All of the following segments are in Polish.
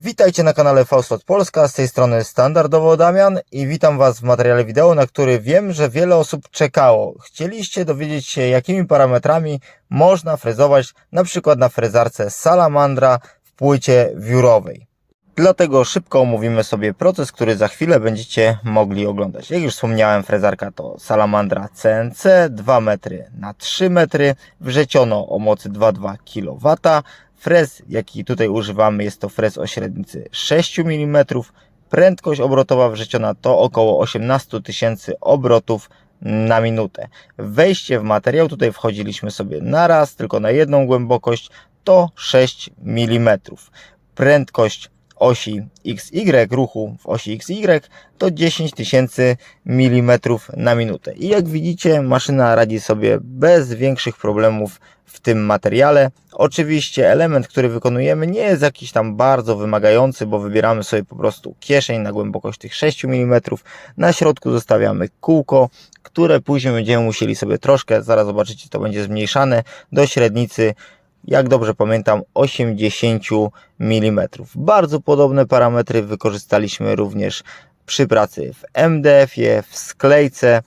Witajcie na kanale Faustot Polska, z tej strony standardowo Damian i witam Was w materiale wideo, na który wiem, że wiele osób czekało. Chcieliście dowiedzieć się, jakimi parametrami można frezować na przykład na frezarce Salamandra w płycie wiórowej. Dlatego szybko omówimy sobie proces, który za chwilę będziecie mogli oglądać. Jak już wspomniałem, frezarka to Salamandra CNC 2 metry na 3 metry, wrzeciono o mocy 2,2 kW. Frez, jaki tutaj używamy, jest to frez o średnicy 6 mm. Prędkość obrotowa wrzeciona to około 18 tysięcy obrotów na minutę. Wejście w materiał, tutaj wchodziliśmy sobie na raz, tylko na jedną głębokość, to 6 mm. Prędkość osi XY ruchu w osi XY to 10 tysięcy mm na minutę. I jak widzicie, maszyna radzi sobie bez większych problemów w tym materiale. Oczywiście element, który wykonujemy nie jest jakiś tam bardzo wymagający, bo wybieramy sobie po prostu kieszeń na głębokość tych 6 mm. Na środku zostawiamy kółko, które później będziemy musieli sobie troszkę, zaraz zobaczycie, to będzie zmniejszane do średnicy jak dobrze pamiętam, 80 mm. Bardzo podobne parametry wykorzystaliśmy również przy pracy w MDF-ie, w sklejce,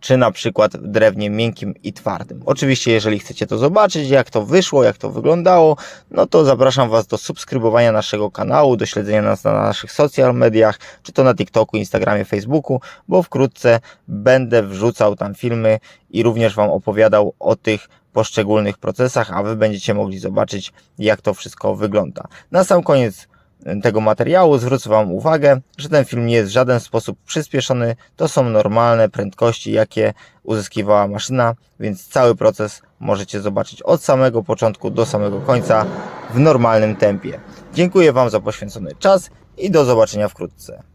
czy na przykład w drewnie miękkim i twardym. Oczywiście, jeżeli chcecie to zobaczyć, jak to wyszło, jak to wyglądało, no to zapraszam Was do subskrybowania naszego kanału, do śledzenia nas na naszych social mediach, czy to na TikToku, Instagramie, Facebooku, bo wkrótce będę wrzucał tam filmy i również Wam opowiadał o tych poszczególnych procesach, a Wy będziecie mogli zobaczyć, jak to wszystko wygląda. Na sam koniec tego materiału zwrócę Wam uwagę, że ten film nie jest w żaden sposób przyspieszony. To są normalne prędkości, jakie uzyskiwała maszyna, więc cały proces możecie zobaczyć od samego początku do samego końca w normalnym tempie. Dziękuję Wam za poświęcony czas i do zobaczenia wkrótce.